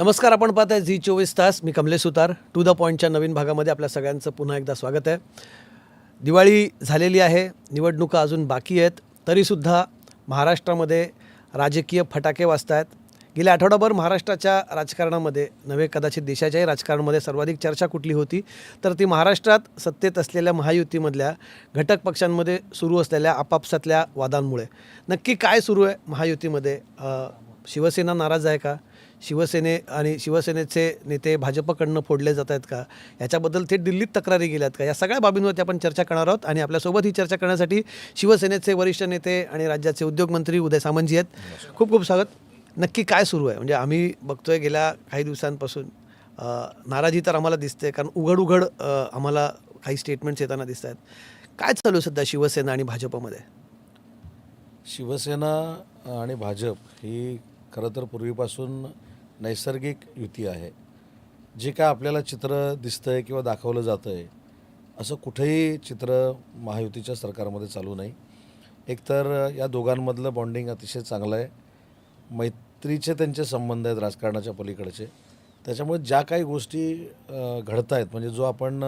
नमस्कार आपण पाहत आहे झी चोवीस तास. मी कमलेश सुतार टू द पॉईंटच्या नवीन भागामध्ये आपल्या सगळ्यांचं पुन्हा एकदा स्वागत आहे. दिवाळी झालेली आहे. निवडणुका अजून बाकी आहेत. तरीसुद्धा महाराष्ट्रामध्ये राजकीय फटाके वाजत आहेत गेल्या आठवडाभर महाराष्ट्राच्या राजकारणामध्ये नव्हे कदाचित देशाच्याही राजकारणामध्ये सर्वाधिक चर्चा कुठली होती? तर ती महाराष्ट्रात सत्तेत असलेल्या महायुतीमधल्या घटक पक्षांमध्ये सुरू असलेल्या आपापसातल्या वादांमुळे. नक्की काय सुरू आहे महायुतीमध्ये? शिवसेना नाराज आहे का? शिवसेने आणि शिवसेनेचे नेते भाजपकडनं फोडले जात आहेत का? याच्याबद्दल थेट दिल्लीत तक्रारी गेल्यात का? या सगळ्या बाबींवरती आपण चर्चा करणार आहोत आणि आपल्यासोबत ही चर्चा करण्यासाठी शिवसेनेचे वरिष्ठ नेते आणि राज्याचे उद्योगमंत्री उदय सामंतजी आहेत. खूप खूप स्वागत. नक्की काय सुरू आहे? म्हणजे आम्ही बघतोय गेल्या काही दिवसांपासून नाराजी तर आम्हाला दिसते कारण उघड उघड आम्हाला काही स्टेटमेंट्स येताना दिसत आहेत काय चालू आहे सध्या शिवसेना आणि भाजपमध्ये? शिवसेना आणि भाजप ही खरं तर पूर्वीपासून नैसर्गिक युती आहे. जे काय आपल्याला चित्र दिसतं आहे किंवा दाखवलं जातं आहे असं कुठेही चित्र महायुतीच्या सरकारमध्ये चालू नाही. एकतर या दोघांमधलं बॉन्डिंग अतिशय चांगलं आहे. मैत्रीचे त्यांचे संबंध आहेत राजकारणाच्या पलीकडचे. त्याच्यामुळे ज्या काही गोष्टी घडत आहेत म्हणजे जो आपण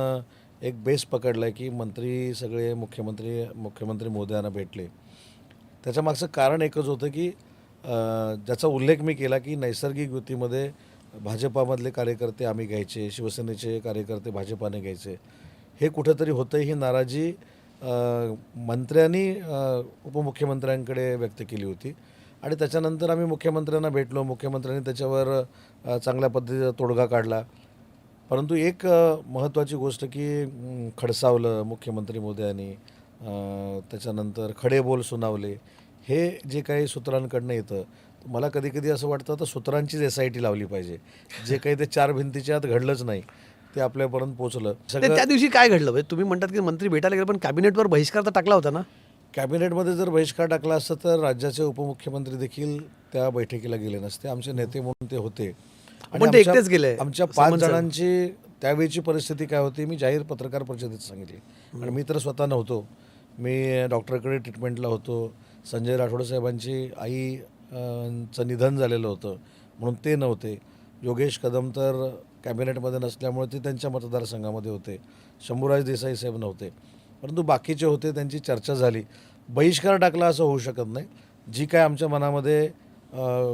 एक बेस पकडला आहे की मंत्री सगळे मुख्यमंत्री मुख्यमंत्री मोदयांना भेटले. त्याच्यामागचं कारण एकच होतं की ज्याचा उल्लेख मी केला की नैसर्गिक युतीमध्ये भाजपामधले कार्यकर्ते आम्ही घ्यायचे शिवसेनेचे कार्यकर्ते भाजपाने घ्यायचे. हे कुठंतरी होतं ही नाराजी मंत्र्यांनी उपमुख्यमंत्र्यांकडे व्यक्त केली होती. आणि त्याच्यानंतर आम्ही मुख्यमंत्र्यांना भेटलो मुख्यमंत्र्यांनी त्याच्यावर चांगल्या पद्धतीचा तोडगा काढला. परंतु एक महत्त्वाची गोष्ट की खडसावलं मुख्यमंत्री मोदयांनी त्याच्यानंतर खडे बोल सुनावले हे जे काही सूत्रांकडनं येतं मला कधी कधी असं वाटतं तर सूत्रांचीच एस आय टी लावली पाहिजे. जे काही ते चार भिंतीच्या आत घडलंच नाही ते आपल्यापर्यंत पोचलं ते त्या दिवशी काय घडलं? म्हणजे तुम्ही म्हणतात की मंत्री भेटायला गेले पण कॅबिनेटवर बहिष्कार तर टाकला होता ना? कॅबिनेटमध्ये जर बहिष्कार टाकला असता तर राज्याचे उपमुख्यमंत्री देखील त्या बैठकीला गेले नसते. आमचे नेते म्हणून ते होते. पण ते एकटेच गेले. आमच्या पाच. जणांची त्यावेळची परिस्थिती काय होती मी जाहीर पत्रकार परिषदेत सांगितली. आणि मी तर स्वतः नव्हतो. मी डॉक्टरकडे ट्रीटमेंटला होतो. संजय राठोड साहेबांची आई चं निधन झालेलं होतं म्हणून ते नव्हते. योगेश कदम तर कॅबिनेटमध्ये नसल्यामुळे ते त्यांच्या मतदारसंघामध्ये होते. शंभूराज देसाई साहेब नव्हते. परंतु बाकीचे होते त्यांची चर्चा झाली. बहिष्कार टाकला असं होऊ शकत नाही. जी काय आमच्या मनामध्ये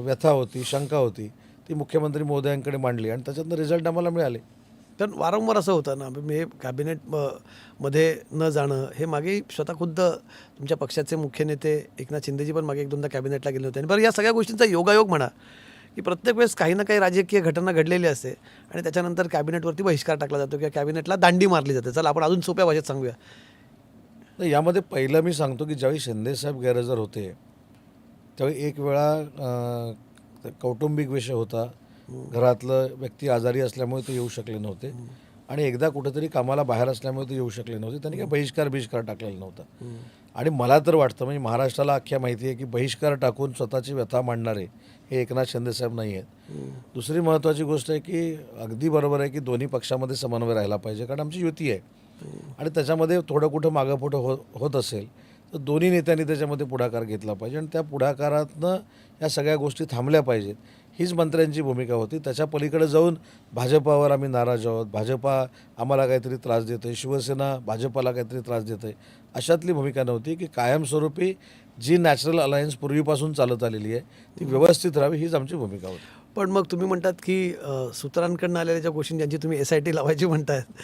व्यथा होती शंका होती ती मुख्यमंत्री मोदयांकडे मांडली आणि त्याच्यातनं रिझल्ट आम्हाला मिळाले. कारण वारंवार असं होतं ना मी कॅबिनेट म- मध्ये न जाणं हे मागे स्वतः खुद्द तुमच्या पक्षाचे मुख्य नेते एकनाथ शिंदेजी पण मागे एक दोनदा कॅबिनेटला गेले होते. आणि बरं या सगळ्या गोष्टींचा योगायोग म्हणा की प्रत्येक वेळेस काही ना काही राजकीय घटना घडलेली असते आणि त्याच्यानंतर कॅबिनेटवरती बहिष्कार टाकला जातो किंवा कॅबिनेटला दांडी मारली जाते. चला आपण अजून सोप्या भाषेत सांगूया. तर यामध्ये पहिलं मी सांगतो की ज्यावेळी शिंदेसाहेब गैरहजर होते त्यावेळी एक वेळा कौटुंबिक विषय होता. घरातलं व्यक्ती आजारी असल्यामुळे ते येऊ शकले नव्हते. आणि एकदा कुठेतरी कामाला बाहेर असल्यामुळे ते येऊ शकले नव्हते. त्यांनी काही बहिष्कार बहिष्कार टाकलेला नव्हता. आणि मला तर वाटतं म्हणजे महाराष्ट्राला अख्ख्या माहिती आहे की बहिष्कार टाकून स्वतःची व्यथा मांडणारे हे एकनाथ शिंदेसाहेब नाही आहेत. दुसरी महत्त्वाची गोष्ट आहे की अगदी बरोबर आहे की दोन्ही पक्षामध्ये समन्वय राहिला पाहिजे कारण आमची युती आहे. आणि त्याच्यामध्ये थोडं कुठं मागंपुढं हो होत असेल तर दोन्ही नेत्यांनी त्याच्यामध्ये पुढाकार घेतला पाहिजे. आणि त्या पुढाकारातनं या सगळ्या गोष्टी थांबल्या पाहिजेत. हीच मंत्र्यांची भूमिका होती. त्याच्या पलीकडे जाऊन भाजपावर आम्ही नाराज आहोत. भाजपा आम्हाला काहीतरी त्रास देतो आहे शिवसेना भाजपाला काहीतरी त्रास देतो आहे अशातली भूमिका नव्हती की कायमस्वरूपी जी नॅचरल अलायन्स पूर्वीपासून चालत आलेली आहे ती व्यवस्थित राहावी हीच आमची भूमिका होती. पण मग तुम्ही म्हणतात की सूत्रांकडनं आलेल्या ज्या गोष्टी ज्यांची तुम्ही एस आय टी लावायची म्हणतायत